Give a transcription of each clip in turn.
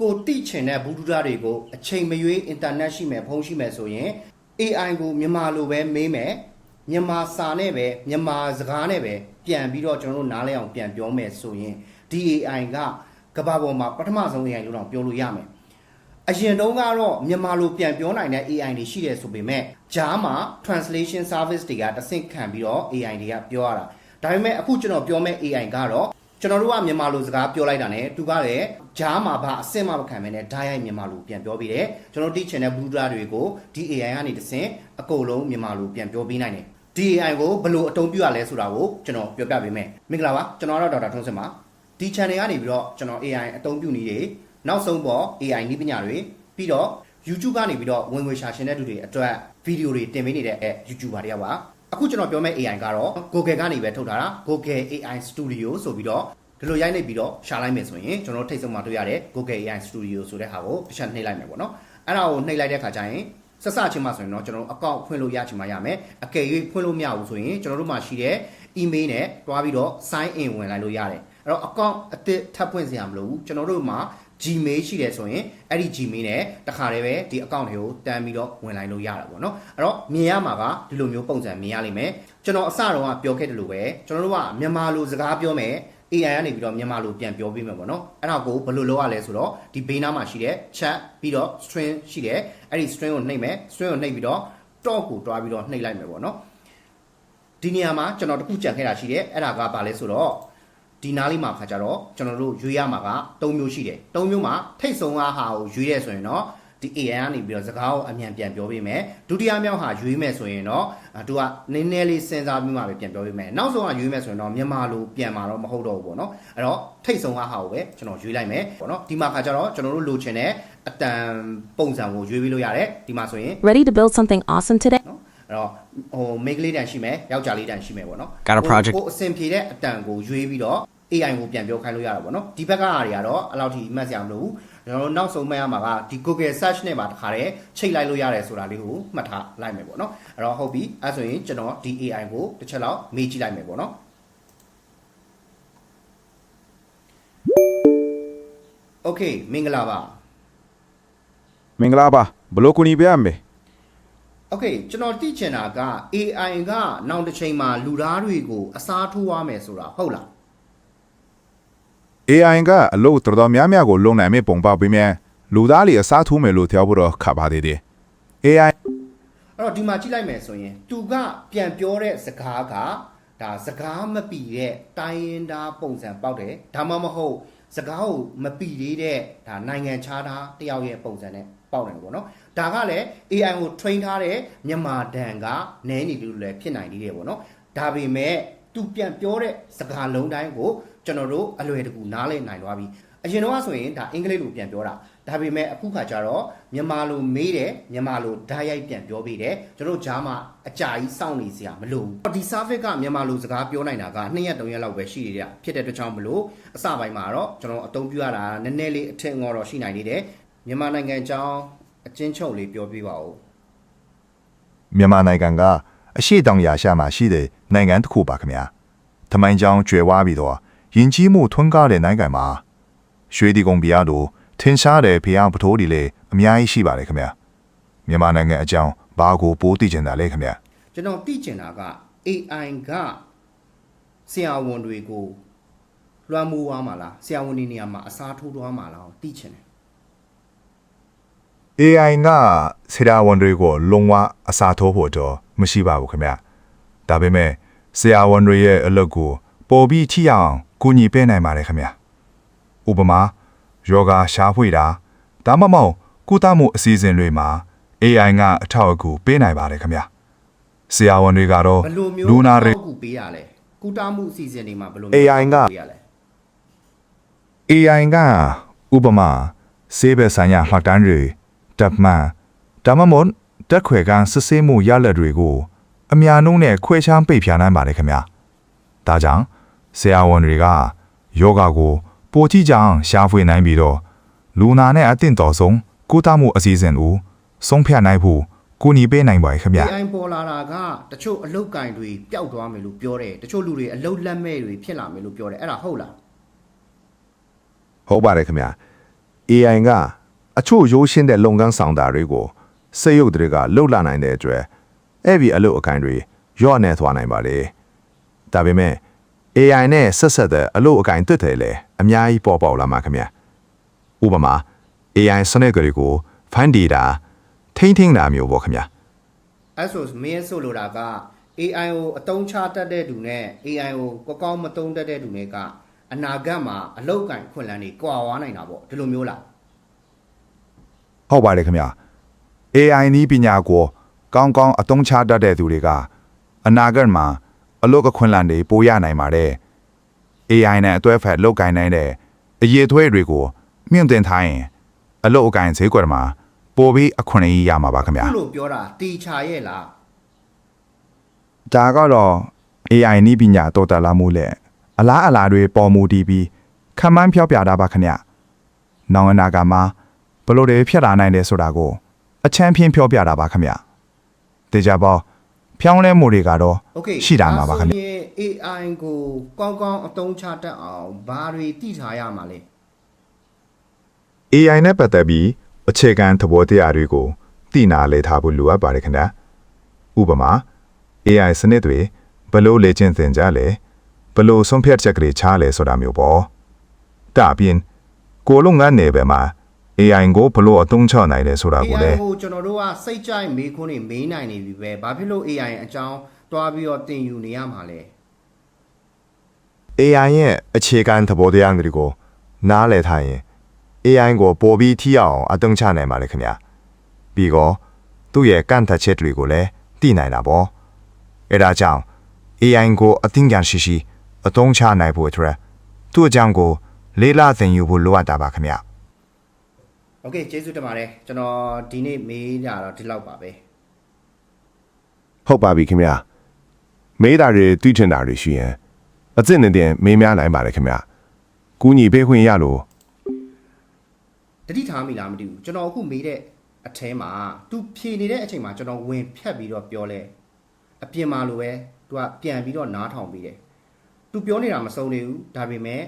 ကိုတိချင်တဲ့ဘူဒူဒါတွေကိုအချိန်မရွေးအင်တာနက်ရှိမယ်ဖုန်းရှိမယ်ဆိုရင် AI ကိုမြန်မာလိုပဲမေးမယ်မြန်မာစာနဲ့ပဲမြန်မာစကားနဲ့ပဲပြန်ပြီးတော့ကျွန်တော်တို့နားလည်အောင်ပြန်ပြောမယ်ဆိုရင်ဒီ AI ကကမ္ဘာပေါ်မှာပထမဆုံး AI လို့တော့ပြောလို့ရမယ်အရင်တုန်းကတော့မြန်မာလိုပြန်ပြောနိုင်တဲ့ AI တွေရှိတယ်ဆိုပေမဲ့ဂျားမှာ translation service တွေကတဆင့်ခံပြီးတော့ AI တွေကပြောရတာဒါပေမဲ့အခုကျွန်တော်ပြောမဲ့ AI ကတော့ ကျွန်တော်တို့ကမြန်မာလိုစကားပြောလိုက်တာ ਨੇ သူကလည်းဂျားမှာဘာအဆင့်မှမခံမဲနဲ့ဓာတ်ရိုက်မြန်မာလိုပြန်ပြောပြီးတယ်ကျွန်တော်တိချင်တဲ့ဘူဒရာတွေကိုဒီ AI ကနေတဆင့်အကုန်လုံးမြန်မာလိုပြန်ပြောပေးနိုင်တယ်ဒီ AI ကိုဘယ်လိုအသုံးပြုရလဲဆိုတာကိုကျွန်တော်ပြောပြပေးမယ်မင်္ဂလာပါကျွန်တော်ကတော့ဒေါက်တာထွန်းစင်ပါဒီ channel ကနေပြီးတော့ကျွန်တော် AI အသုံးပြုနည်းတွေနောက်ဆုံးပေါ် AI နည်းပညာတွေပြီးတော့ YouTube ကနေပြီးတော့ဝင်ငွေရှာရှင်တဲ့လူတွေအတွက်ဗီဒီယိုတွေတင်ပေးနေတဲ့ YouTuber တွေပါ အခုကျွန်တော်ပြောမယ့် AI ကတော့ Google ကနေပဲထုတ်ထားတာ Google AI Studio ဆိုပြီးတော့ဒီလိုရိုက်နေပြီးတော့ရှာလိုက်မယ်ဆိုရင်ကျွန်တော်ထိတ်ဆုံးမှာတွေ့ရတဲ့ Google AI Studio ဆိုတဲ့ဟာကိုတစ်ချက်နှိပ်လိုက်မယ်ပေါ့နော်အဲ့ဒါကိုနှိပ်လိုက်တဲ့ခါကျရင်ဆက်စချင်းမှဆိုရင်တော့ကျွန်တော်တို့အကောင့်ဖွင့်လို့ရချင်မှရမယ်အကယ်၍ဖွင့်လို့မရဘူးဆိုရင်ကျွန်တော်တို့မှာရှိတဲ့ email နဲ့တွားပြီးတော့ sign in ဝင်လိုက်လို့ရတယ်အဲ့တော့အကောင့်အသစ်ထပ်ဖွင့်စရာမလိုဘူးကျွန်တော်တို့မှာ Gmail ရှိတယ်ဆိုရင်အဲ့ဒီ Gmail နဲ့တခါတည်းပဲဒီ account တွေကိုတန်းပြီးတော့ဝင်လိုက်လို့ရတာပေါ့နော်အဲ့တော့မြင်ရမှာကဒီလိုမျိုးပုံစံမြင်ရလိမ့်မယ်ကျွန်တော်အစတော့ကပြောခဲ့တယ်လို့ပဲကျွန်တော်တို့ကမြန်မာလိုစကားပြောမယ် AI ကနေပြီးတော့မြန်မာလိုပြန်ပြောပေးမယ်ပေါ့နော်အဲ့ဒါကိုဘယ်လိုလုပ်ရလဲဆိုတော့ဒီဘေးနားမှာရှိတဲ့ chat ပြီးတော့ string ရှိတယ်အဲ့ဒီ string ကိုနှိပ်မယ် string ကိုနှိပ်ပြီးတော့ talk ကိုတွားပြီးတော့နှိပ်လိုက်မယ်ပေါ့နော်ဒီနေရာမှာကျွန်တော်တခုကြံခဲ့တာရှိတယ်အဲ့ဒါကဘာလဲဆိုတော့ ဒီနားလေးမှာခါကြတော့ကျွန်တော်တို့ရွေးရမှာက၃မျိုးရှိတယ်၃မျိုးမှာထိတ်ဆုံးအားဟာကိုရွေးရဲဆိုရင်တော့ဒီ AI ကနေပြီးတော့စကားကိုအမြန်ပြန်ပြောပေးမယ်ဒုတိယမြောက်ဟာရွေးမယ်ဆိုရင်တော့သူကနည်းနည်းလေးစဉ်းစားပြီးမှပဲပြန်ပြောပေးမယ်နောက်ဆုံးကရွေးမယ်ဆိုရင်တော့မြန်မာလိုပြန်มาတော့မဟုတ်တော့ဘူးပေါ့နော်အဲ့တော့ထိတ်ဆုံးအားဟာကိုပဲကျွန်တော်ရွေးလိုက်မယ်ပေါ့နော်ဒီမှာခါကြတော့ကျွန်တော်တို့လိုချင်တဲ့အတန်ပုံစံကိုရွေးပြီးလို့ရတယ်ဒီမှာဆိုရင် Ready to build something awesome today? နော် အဲ့တော့ဟိုမိန်းကလေးတန်ရှိမယ်ယောက်ျားလေးတန်ရှိမယ်ပေါ့နော် Got a project ကိုအဆင်ပြေတဲ့အတန်ကိုရွေးပြီးတော့ AI ကိုပြန်ပြောခိုင်းလို့ရတာပေါ့နော်ဒီဘက်ကဟာတွေကတော့အလောက်ထိမှတ်စရာမလိုဘူးကျွန်တော်တို့နောက်ဆုံးမှတ်ရမှာကဒီ Google search နဲ့ပါတခါတည်းချိန်လိုက်လို့ရတယ်ဆိုတာလေးကိုမှတ်ထားလိုက်မယ်ပေါ့နော်အဲ့တော့ဟုတ်ပြီအဲ့ဆိုရင်ကျွန်တော်ဒီ AI ကိုတစ်ချက်လောက်မေးကြည့်လိုက်မယ်ပေါ့နော် Okay မင်္ဂလာပါမင်္ဂလာပါဘလို့ကူညီပေးရမ လဲ Okay ကျွန်တော်သိချင်တာက AI ကနောက်တစ်ချိန်မှာလူသားတွေကိုအစားထိုးရမယ်ဆိုတာဟုတ်လား AI ကအလုပ်တော်တော်များများကိုလုံနိုင်မဲ့ပုံပေါက်ပေးမြန်လူသားတွေအစားထိုးမယ်လို့ပြောဖို့တော့ခါပါသေးတယ် AI အဲ့တော့ဒီမှာကြည့်လိုက်မယ်ဆိုရင် သူကပြန်ပြောတဲ့စကားကဒါစကားမပီတဲ့တိုင်းရင်းသားပုံစံပေါက်တယ်ဒါမှမဟုတ်စကားကိုမပီသေးတဲ့ဒါနိုင်ငံခြားသားတယောက်ရဲ့ပုံစံနဲ့ ပေါက်တယ်ပေါ့နော်ဒါကလည်း AI ကို train ထားတဲ့မြန်မာဒန်ကနည်းနေလို့လည်းဖြစ်နိုင်သေးတယ်ပေါ့နော်ဒါပေမဲ့သူပြန်ပြောတဲ့စကားလုံးတိုင်းကိုကျွန်တော်တို့အလွယ်တကူနားလည်နိုင်သွားပြီအရင်တော့ဆိုရင်ဒါအင်္ဂလိပ်လိုပြန်ပြောတာဒါပေမဲ့အခုခါကျတော့မြန်မာလိုမေးတယ်မြန်မာလိုဓာတ်ရိုက်ပြန်ပြောပေးတယ်ကျွန်တော်တို့ဂျားမှာအကြာကြီးစောင့်နေစရာမလိုဘူးဒီ service ကမြန်မာလိုစကားပြောနိုင်တာက2ရက်3ရက်လောက်ပဲရှိနေတယ်ဖြစ်တဲ့အတွက်ကြောင့်မလို့အစပိုင်းမှာတော့ကျွန်တော်အသုံးပြုရတာနည်းနည်းလေးအထင်ငေါ်တော့ရှိနိုင်နေတယ် မြန်မာနိုင်ငံအကြောင်းအချင်းချုပ်လေးပြောပြပါဦးမြန်မာနိုင်ငံကအရှိတောင်ယာရှာမှာရှိတဲ့နိုင်ငံတစ်ခုပါခင်ဗျာ။ထမိုင်းကြောင်ကျွယ်ဝပြီးတော့ယဉ်ကျေးမှုထွန်းကားတဲ့နိုင်ငံမှာရွှေဒီကုံပြားတို့ထင်ရှားတဲ့ဖျားပထိုးတွေလည်းအများကြီးရှိပါတယ်ခင်ဗျာ။မြန်မာနိုင်ငံအကြောင်းဘာကိုပိုးသိကျင်တာလဲခင်ဗျာကျွန်တော်သိချင်တာက AI ကဆရာဝန်တွေကိုလွှမ်းမိုးသွားမှာလားဆရာဝန်တွေနေရာမှာအစားထိုးသွားမှာလားသိချင်တယ်။ AI ကဆရာဝန်တွေကိုလုံဝအစားထိုးဖို့တော့မရှိပါဘူးခင်ဗျာ။ဒါပေမဲ့ဆရာဝန်တွေရဲ့အလုပ်ကိုပေါ်ပြီးထိအောင်ကူညီပေးနိုင်ပါတယ်ခင်ဗျာ။ဥပမာယောဂရှားဖွေတာဒါမှမဟုတ်ကုသမှုအစီအစဉ်တွေမှာ AI ကအထောက်အကူပေးနိုင်ပါတယ်ခင်ဗျာ။ဆရာဝန်တွေကတော့ဘယ်လိုမျိုးလူနာတွေအထောက်အကူပေးရလဲကုတာမှုအစီအစဉ်တွေမှာဘယ်လို AI ကပေးရလဲ AI ကဥပမာဆေးဘက်ဆိုင်ရာမှတ်တမ်းတွေ တပ်မှန်ဒါမှမဟုတ်တက်ခွေကစစ်ဆေးမှုရလဒ်တွေကို အများနှုံးနဲ့ခွဲခြားပိတ်ဖြာနိုင်ပါတယ်ခင်ဗျာဒါကြောင့်ဆရာဝန်တွေကယောဂကိုပိုကြည့်ကြအောင်ရှာဖွေနိုင်ပြီးတော့လူနာနဲ့အသင့်တော်ဆုံးကုသမှုအစီအစဉ်ကိုဆုံးဖြတ်နိုင်ဖို့ကူညီပေးနိုင်ပါတယ်ခင်ဗျာ AI ပေါ်လာတာကတချို့အလုတ်ကင်တွေပျောက်သွားမယ်လို့ပြောတယ်တချို့လူတွေအလုတ်လက်မဲ့တွေဖြစ်လာမယ်လို့ပြောတယ်အဲ့ဒါဟုတ်လားဟုတ်ပါတယ်ခင်ဗျာ AI က အချို့ရိုးရှင်းတဲ့လုပ်ငန်းဆောင်တာတွေကိုစိတ်ရုပ်တွေကလှုပ်လာနိုင်တဲ့အတွက်အဲ့ဒီအလုပ်အကိုင်တွေရော့နေသွားနိုင်ပါလေဒါပေမဲ့ AI နဲ့ဆက်ဆက်တဲ့အလုပ်အကိုင်တွေ့တယ်လေအများကြီးပေါ်ပေါက်လာမှာခင်ဗျဥပမာ AI စနစ်တွေကို find data ထိန်းထိန်းတာမျိုးပေါ့ခင်ဗျအဲ့ဆိုမင်းဆိုလိုတာက AI ကိုအတုံးချတတ်တဲ့သူနဲ့ AI ကိုကောင်းကောင်းမတုံးတတ်တဲ့သူတွေကအနာဂတ်မှာအလောက်ကန်ခွင့်လန်းတွေကွာဝါနိုင်တာပေါ့ဒီလိုမျိုးလား ဟုတ်ပါတယ်ခင်ဗျာ AI နီးပညာကိုကောင်းကောင်းအသုံးချတတ်တဲ့သူတွေကအနာဂတ်မှာအလုပ်အခွင့်အလမ်းတွေပိုရနိုင်ပါတယ် AI နဲ့အတွဲဖက်လုပ်ကိုင်နိုင်တဲ့အရေးအသွေးတွေကိုမြင့်တင်ထားရင်အလုပ်အကိုင်ဈေးကွက်မှာပိုပြီးအခွင့်အရေးရမှာပါခင်ဗျာခုလိုပြောတာတီချာရဲ့လားဒါကတော့ AI နီးပညာတော်တက်လာမှုနဲ့အလားအလာတွေပေါ်မူတည်ပြီးခံမှန်းဖြောပြတာပါခင်ဗျ။နောင်အနာဂတ်မှာ ဘလို့တွေဖြတ်လာနိုင်တယ်ဆိုတာကိုအချမ်းဖြင်းပြောပြတာပါခင်ဗျတေချာပေါ့ဖြောင်းလဲမှုတွေကတော့ရှိတာမှာပါခင်ဗျ AI ကိုကောင်းကောင်းအသုံးချတတ်အောင်ဘာတွေသိထားရမှာလဲ AI နဲ့ပတ်သက်ပြီးအခြေခံသဘောတရားတွေကိုသိနာလည်ထားဖို့လိုအပ်ပါတယ်ခင်ဗျာဥပမာ AI စနစ်တွေဘလို့လေ့ကျင့်သင်ကြလဲဘလို့ဆုံးဖြတ်ချက်တွေချလဲဆိုတာမျိုးပေါ့ဒါအပြင်ကိုလုံငန်းနယ်ပယ်မှာ AI ကိုဘယ်လို့အသုံးချနိုင်လဲဆိုတာကိုလည်းကိုကျွန်တော်တို့ကစိတ်ကြိုက်မေးခွန်းတွေမေးနိုင်နေပြီပဲဘာဖြစ်လို့ AI အကြောင်းတွားပြီးတော့သင်ယူနေရမှာလဲ AI ရဲ့အခြေခံသဘောတရားတွေကို နားလည်ထားရင် AI ကိုပိုပြီးထိအောင်အသုံးချနိုင်ပါလေခင်ဗျာပြီးတော့သူ့ရဲ့ကန့်သက်ချက်တွေကိုလည်းသိနိုင်တာပေါ့အဲဒါကြောင့် AI ကိုအသိဉာဏ်ရှိရှိအသုံးချနိုင်ဖို့အတွက်သူ့အကြောင်းကိုလေးလာသင်ယူဖို့လိုအပ်တာပါခင်ဗျာ โอเคကျေးဇူးတင်ပါတယ်ကျွန်တော်ဒီနေ့မေးတာတော့ဒီလောက်ပါပဲဟုတ်ပါပြီခင်ဗျာမေးတာတွေသိချင်တာတွေရှိရင်အစ်စ်နေတင်မေးများနိုင်ပါတယ်ခင်ဗျာကူညီပေးခွင့်ရလို့တတိထားမိလားမသိဘူးကျွန်တော်အခုမေးတဲ့အထဲမှာသူဖြေနေတဲ့အချိန်မှာကျွန်တော်ဝင်ဖြတ်ပြီးတော့ပြောလဲအပြင်မှာလိုပဲသူကပြန်ပြီးတော့နားထောင်ပြီးတယ်သူပြောနေတာမစုံနေဘူးဒါပေမဲ့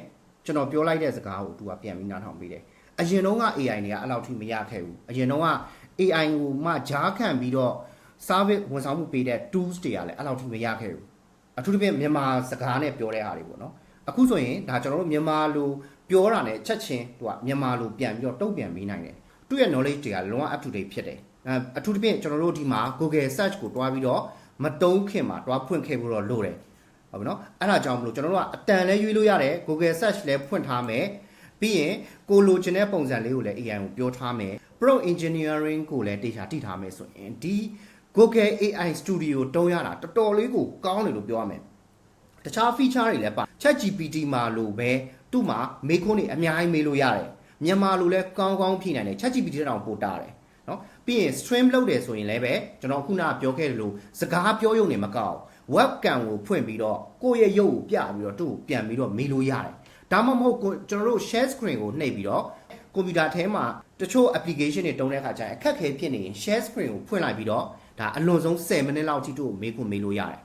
ကျွန်တော်ပြောလိုက်တဲ့စကားကိုသူကပြန်ပြီးနားထောင်ပြီးတယ် အရင်တုန်းက AI တွေကအဲ့လောက်ထိမရခဲ့ဘူးအရင်တုန်းက AI ကိုမှဂျားခံပြီးတော့ service ဝန်ဆောင်မှုပေးတဲ့ tools တွေကလည်းအဲ့လောက်ထိမရခဲ့ဘူးအထူးသဖြင့်မြန်မာစကားနဲ့ပြောတဲ့ဟာတွေပေါ့နော်အခုဆိုရင်ဒါကျွန်တော်တို့မြန်မာလိုပြောတာနဲ့ချက်ချင်းသူကမြန်မာလိုပြန်ပြီးတော့တုံ့ပြန်ပေးနိုင်တယ်သူ့ရဲ့ knowledge တွေကလုံးဝ up to date ဖြစ်တယ်အဲအထူးသဖြင့်ကျွန်တော်တို့ဒီမှာ Google search ကိုတွားပြီးတော့မတုံးခင်မှာတွားဖွင့်ခဲ့ဖို့တော့လိုတယ်ဟုတ်ပြီနော်အဲ့ဒါကြောင့်မလို့ကျွန်တော်တို့ကအတန်လဲရွေးလို့ရတယ် Google search လဲဖွင့်ထားမယ် ပြီးရင်ကိုလိုချင်တဲ့ပုံစံလေးကိုလည်း AI ကိုပြောထားမယ် Pro Engineering ကိုလည်းတေချာတိထားမယ်ဆိုရင်ဒီ Google AI Studio တုံးရတာတော်တော်လေးကိုကောင်းတယ်လို့ပြောရမယ်တခြား feature တွေလည်းပါ ChatGPT မှာလို့ပဲသူ့မှာမေးခွန်းတွေအများကြီးမေးလို့ရတယ်မြန်မာလိုလည်းကောင်းကောင်းဖြေနိုင်တယ် ChatGPT တောင်ပို့တာတယ်နော်ပြီးရင် stream လုပ်တယ်ဆိုရင်လည်းပဲကျွန်တော်ခုနကပြောခဲ့တယ်လို့စကားပြောရုံနဲ့မကောက် webcam ကိုဖွင့်ပြီးတော့ကိုယ့်ရဲ့ရုပ်ကိုပြပြီးတော့သူ့ကိုပြန်ပြီးတော့မေးလို့ရတယ် ဒါမှမဟုတ်ကိုကျွန်တော်တို့ share screen ကိုနှိပ်ပြီးတော့ကွန်ပျူတာထဲမှာတချို့ application တွေတုံးတဲ့အခါကျရင်အခက်အခဲဖြစ်နေရင် share screen ကိုဖွင့်လိုက်ပြီးတော့ဒါအလွန်ဆုံး10မိနစ်လောက်ထိသူ့ကိုမေးခွန်းမေးလို့ရတယ်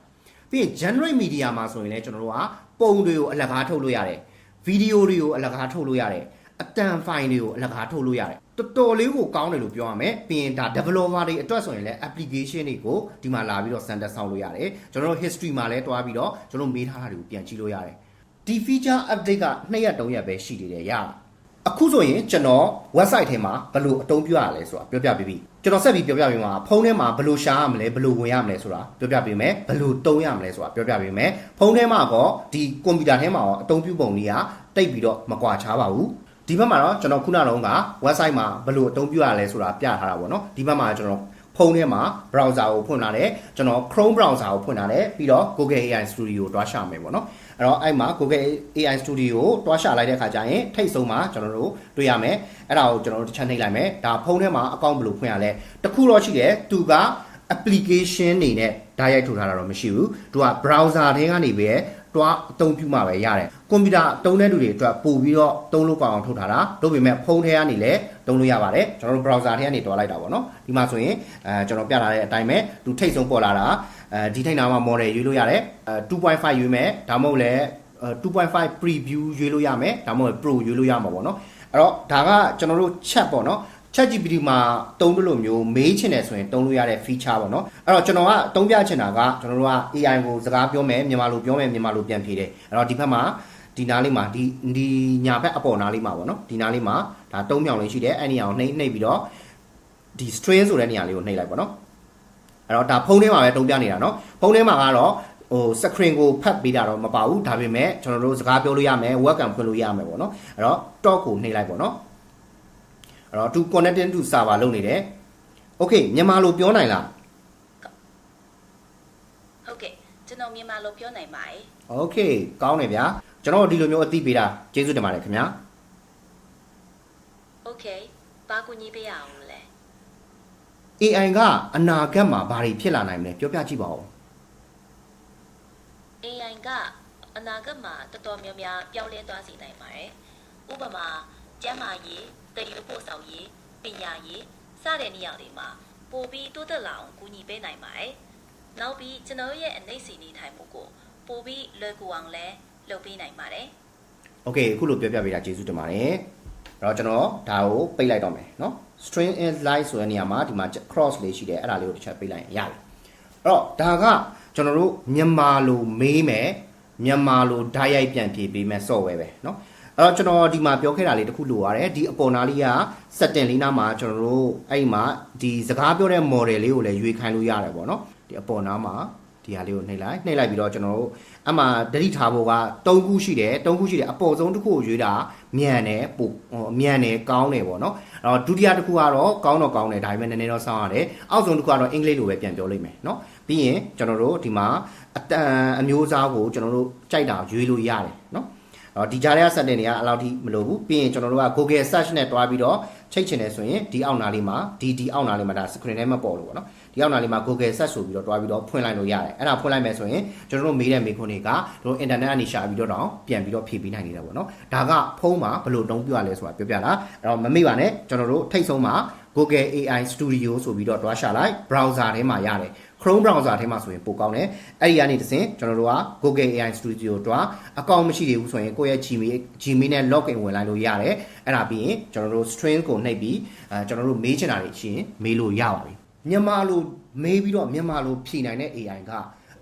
ပြီးရင် generate media မှာဆိုရင်လည်းကျွန်တော်တို့ကပုံတွေကိုအလကားထုတ်လို့ရတယ်ဗီဒီယိုတွေကိုအလကားထုတ်လို့ရတယ်အတန်ဖိုင်တွေကိုအလကားထုတ်လို့ရတယ်တော်တော်လေးကိုကောင်းတယ်လို့ပြောရမယ်ပြီးရင်ဒါ developer တွေအတွက်ဆိုရင်လည်း application တွေကိုဒီမှာလာပြီးတော့ center ဆောက်လို့ရတယ်ကျွန်တော်တို့ history မှာလည်းတွားပြီးတော့ကျွန်တော်မေးထားတာတွေကိုပြန်ကြည့်လို့ရတယ် ဒီ feature update က2ရက်3ရက်ပဲရှိသေးတယ်ရအခုဆိုရင်ကျွန်တော် website ထဲမှာဘယ်လိုအသုံးပြရလဲဆိုတာပြောပြပေးပြီကျွန်တော်ဆက်ပြီးပြောပြပေးမှာဖုန်းထဲမှာဘယ်လိုရှာရမလဲဘယ်လိုဝင်ရမလဲဆိုတာပြောပြပေးမယ်ဘယ်လိုတုံးရမလဲဆိုတာပြောပြပေးမယ်ဖုန်းထဲမှာကောဒီကွန်ပျူတာထဲမှာရောအသုံးပြုပုံတွေကတိတ်ပြီးတော့မကွာခြားပါဘူးဒီဘက်မှာတော့ကျွန်တော်ခုနကတော့က website မှာဘယ်လိုအသုံးပြုရလဲဆိုတာပြထားတာပေါ့နော်ဒီဘက်မှာကျွန်တော် ဖုန်းထဲမှာ browser ကိုဖွင့်လာတယ်ကျွန်တော် Chrome browser ကိုဖွင့်လာတယ်ပြီးတော့ Google AI Studio ကိုတွားရှာမယ်ပေါ့နော်အဲ့တော့အဲ့မှာ Google AI Studio ကိုတွားရှာလိုက်တဲ့အခါကျရင်ထိတ်ဆုံးမှာကျွန်တော်တို့တွေ့ရမယ်အဲ့ဒါကိုကျွန်တော်တို့တစ်ချက်နှိပ်လိုက်မယ်ဒါဖုန်းထဲမှာအကောင့်ဘယ်လိုဖွင့်ရလဲတခုတော့ရှိတယ်သူက application နေနဲ့ဓာတ်ရိုက်ထုတ်ထားတာတော့မရှိဘူးသူက browser ထဲကနေပဲတွားအသုံးပြုမှပဲရတယ်ကွန်ပျူတာတုံးတဲ့လူတွေအတွက်ပို့ပြီးတော့တုံးလို့ကောင်းအောင်ထုတ်ထားတာတို့ပေမဲ့ဖုန်းထဲကနေလည်း တုံးလို့ရပါတယ်ကျွန်တော်တို့ browser ထဲကနေတွားလိုက်တာပေါ့နော်ဒီမှာဆိုရင်အဲကျွန်တော်ပြထားတဲ့အတိုင်းပဲသူထိတ်ဆုံးပေါ်လာတာအဲဒီထိတ်နာမှာ model ရွေးလို့ရတယ်အဲ2.5ရွေးမယ်ဒါမှမဟုတ်လည်း2.5 preview ရွေးလို့ရမယ်ဒါမှမဟုတ် pro ရွေးလို့ရမှာပေါ့နော်အဲ့တော့ဒါကကျွန်တော်တို့ chat ပေါ့နော် chat GPT မှာတုံးလို့လို့မျိုးမေးချင်တယ်ဆိုရင်တုံးလို့ရတဲ့ feature ပေါ့နော်အဲ့တော့ကျွန်တော်ကတုံးပြချင်တာကကျွန်တော်တို့က AI ကိုစကားပြောမယ်မြန်မာလိုပြောမယ်မြန်မာလိုပြန်ဖြေတယ်အဲ့တော့ဒီဘက်မှာဒီနားလေးမှာဒီဒီညာဘက်အပေါ်နားလေးမှာပေါ့နော်ဒီနားလေးမှာ ဒါတုံးမြောင်လေးရှိတယ်အဲ့ဒီအောင်နှိမ့်နှိမ့်ပြီးတော့ဒီ string ဆိုတဲ့နေရာလေးကိုနှိမ့်လိုက်ပေါ့နော်အဲ့တော့ဒါဖုန်းထဲမှာပဲတုံးပြနေတာနော်ဖုန်းထဲမှာကတော့ဟို screen ကိုဖတ်ပေးတာတော့မပါဘူးဒါပေမဲ့ကျွန်တော်တို့စကားပြောလို့ရမယ် webcam ဖွင့်လို့ရမယ်ပေါ့နော်အဲ့တော့ talk ကိုနှိမ့်လိုက်ပေါ့နော်အဲ့တော့ to connecting to server လုပ်နေတယ် okay မြန်မာလိုပြောနိုင်လားဟုတ်ကဲ့ကျွန်တော်မြန်မာလိုပြောနိုင်ပါတယ် okay ကောင်းတယ်ဗျာကျွန်တော်ဒီလိုမျိုးအသိပေးတာကျေးဇူးတင်ပါတယ်ခင်ဗျာ Okay ဘာကူညီပေးရအောင်လဲ AI ကအနာဂတ်မှာဘာတွေဖြစ်လာနိုင်မလဲပြောပြကြည့်ပါဦး AI ကအနာဂတ်မှာတော်တော်များများပြောင်းလဲသွားစေနိုင်ပါတယ်ဥပမာကျန်းမာရေးတည်ယူပို့ဆောင်ရေးပညာရေးစတဲ့နေရာတွေမှာပိုပြီးတိုးတက်လာအောင်ကူညီပေးနိုင်ပါတယ်နောက်ပြီးကျွန်တော်ရဲ့အနေစီနေထိုင်မှုကိုပိုပြီးလွယ်ကူအောင်လဲလုပ်ပေးနိုင်ပါတယ်။ Okay အခုလိုပြောပြပေးတာကျေးဇူးတင်ပါတယ်။ တော့ကျွန်တော်ဒါကိုပိတ်လိုက်တော့မယ်เนาะ string in line ဆိုတဲ့နေရာမှာဒီမှာ cross လေးရှိတယ်အဲ့ဒါလေးကိုတစ်ချက်ပိတ်လိုက်ရင်ရတယ်အဲ့တော့ဒါကကျွန်တော်တို့မြန်မာလိုမေးမယ်မြန်မာလိုဓာတ်ရိုက်ပြန်ဖြေပေးမယ် software ပဲเนาะအဲ့တော့ကျွန်တော်ဒီမှာပြောခဲ့တာလေးတစ်ခုလိုရတယ်ဒီအပေါ်နာလေးက setting လေးနားမှာကျွန်တော်တို့အဲ့ဒီမှာဒီစကားပြောတဲ့ model လေးကိုလည်းရွေးခိုင်းလို့ရတယ်ပေါ့เนาะဒီအပေါ်နားမှာဒီဟာလေးကိုနှိပ်လိုက်နှိပ်လိုက်ပြီးတော့ကျွန်တော်တို့ အမှဒတိထားဖို့က၃ခုရှိတယ်၃ခုရှိတယ်အပေါ်ဆုံးတစ်ခုကိုရွေးတာမြန်တယ်ပိုဟိုမြန်တယ်ကောင်းတယ်ပေါ့နော်အဲ့တော့ဒုတိယတစ်ခုကတော့ကောင်းတော့ကောင်းတယ်ဒါပေမဲ့နည်းနည်းတော့စောင်းရတယ်အောက်ဆုံးတစ်ခုကတော့အင်္ဂလိပ်လိုပဲပြန်ပြောလိမ့်မယ်နော်ပြီးရင်ကျွန်တော်တို့ဒီမှာအတန်အမျိုးအစားကိုကျွန်တော်တို့ကြိုက်တာရွေးလို့ရတယ်နော်အော်ဒီကြားထဲက setting တွေကအဲ့လောက်ထိမလိုဘူးပြီးရင်ကျွန်တော်တို့က Google search နဲ့တွားပြီးတော့ချိတ်ချင်တယ်ဆိုရင်ဒီအောက်နာလေးမှာဒီဒီအောက်နာလေးမှာဒါ screen ထဲမှာပေါ်လို့ပေါ့နော် ဒီအောက်နာလေးမှာ Google search ဆိုပြီးတော့တွားပြီးတော့ဖွင့်လိုက်လို့ရတယ်အဲ့ဒါဖွင့်လိုက်မယ်ဆိုရင်ကျွန်တော်တို့မေးတဲ့မေးခွန်းတွေကတို့ internet ကနေရှာပြီးတော့တောင်ပြန်ပြီးတော့ဖြည့်ပေးနိုင်နေတာပေါ့နော်ဒါကဖုန်းမှာဘယ်လိုတုံးပြရလဲဆိုတာပြောပြတာအဲ့တော့မမေ့ပါနဲ့ကျွန်တော်တို့ထိတ်ဆုံးမှာ Google AI Studio ဆိုပြီးတော့တွားရှာလိုက် browser ထဲမှာရတယ် Chrome browser ထဲမှာဆိုရင်ပိုကောင်းတယ်အဲ့ဒီကနေတစ်ဆင့်ကျွန်တော်တို့က Google AI Studio တွားအကောင့်မရှိသေးဘူးဆိုရင်ကိုယ့်ရဲ့ Gmail Gmail နဲ့ login ဝင်လိုက်လို့ရတယ်အဲ့ဒါပြီးရင်ကျွန်တော်တို့ string ကိုနှိပ်ပြီးအဲကျွန်တော်တို့မေးချင်တာတွေရှိရင်မေးလို့ရပါပြီ မြန်မာလိုမေးပြီးတော့မြန်မာလိုဖြေနိုင်တဲ့ AI က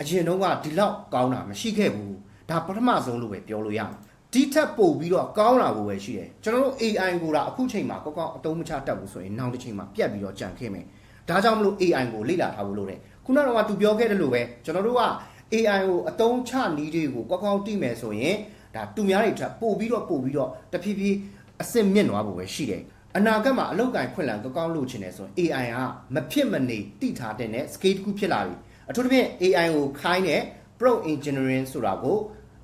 အရင်တုန်းကဒီလောက်ကောင်းတာမရှိခဲ့ဘူးဒါပထမဆုံးလို့ပဲပြောလို့ရမှာဒီထက်ပို့ပြီးတော့ကောင်းလာဖို့ပဲရှိတယ်ကျွန်တော်တို့ AI ကိုဒါအခုချိန်မှာကောက်ကောက်အတုံးမချတတ်ဘူးဆိုရင်နောက်တစ်ချိန်မှာပြတ်ပြီးတော့ကြံခဲ့မယ်ဒါကြောင့်မလို့ AI ကိုလေ့လာထားဖို့လိုတယ်ခုနကတော့သူပြောခဲ့တယ်လို့ပဲကျွန်တော်တို့က AI ကိုအတုံးချနည်းတွေကိုကောက်ကောက်တိမယ်ဆိုရင်ဒါသူများတွေထပ်ပို့ပြီးတော့ပို့ပြီးတော့တဖြည်းဖြည်းအဆင့်မြင့်သွားဖို့ပဲရှိတယ် အနာဂတ်မှာအလောက်ကန်ခွင့်လန်ကောက်ကောက်လုပ်ချင်တယ်ဆိုရင် AI ကမဖြစ်မနေတိထားတဲ့နဲ့ scale တစ်ခုဖြစ်လာပြီအထူးသဖြင့် AI ကိုခိုင်းတဲ့ pro engineering ဆိုတာကို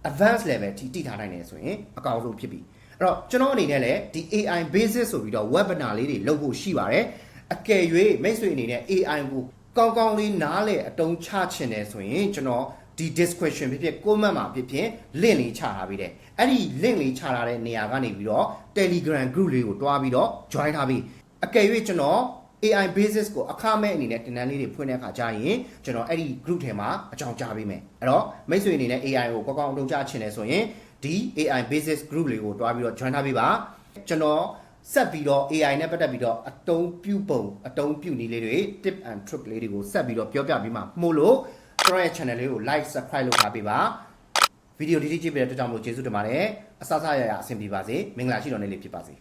advanced level ထိတိထားနိုင်တယ်ဆိုရင်အကောင်းဆုံးဖြစ်ပြီအဲ့တော့ကျွန်တော်အနေနဲ့လည်းဒီ AI basis ဆိုပြီးတော့ webinar လေးတွေလုပ်ဖို့ရှိပါတယ်အကယ်၍မိတ်ဆွေအနေနဲ့ AI ကိုကောင်းကောင်းလေးနားလေအတုံးချချင်တယ်ဆိုရင်ကျွန်တော် ဒီ description ဖြစ်ဖြစ် comment မှာဖြစ်ဖြစ် link လေးချထားပေးတယ်အဲ့ဒီ link လေးချထားတဲ့နေရာကနေပြီးတော့ Telegram group လေးကိုတွားပြီးတော့ join ထားပြီးအကယ်၍ကျွန်တော် AI basis ကိုအခမဲ့အနေနဲ့တင်တန်းလေးတွေဖွင့်တဲ့အခါကျရင်ကျွန်တော်အဲ့ဒီ group ထဲမှာအကြောင်းကြားပေးမယ်အဲ့တော့မိတ်ဆွေအနေနဲ့ AI ကိုကောင်းကောင်းအသုံးချချင်တယ်ဆိုရင်ဒီ AI basis group လေးကိုတွားပြီးတော့ join ထားပေးပါကျွန်တော်ဆက်ပြီးတော့ AI နဲ့ပတ်သက်ပြီးတော့အတုံးပြုပုံအတုံးပြုနည်းလေးတွေ tip and trick လေးတွေကိုဆက်ပြီးတော့ပြောပြပြီးမှမို့လို့ ကျွန်တော်ရဲ့ channel လေးကို like subscribe လုပ်ထားပေးပါဗီဒီယိုဒီဒီကြည့်ပေးတဲ့အတွက်ကြောင့်မလို့ကျေးဇူးတင်ပါတယ်အဆအဆရရအဆင်ပြေပါစေမင်္ဂလာရှိတော်နေ့လေးဖြစ်ပါစေ